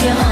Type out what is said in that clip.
멈춰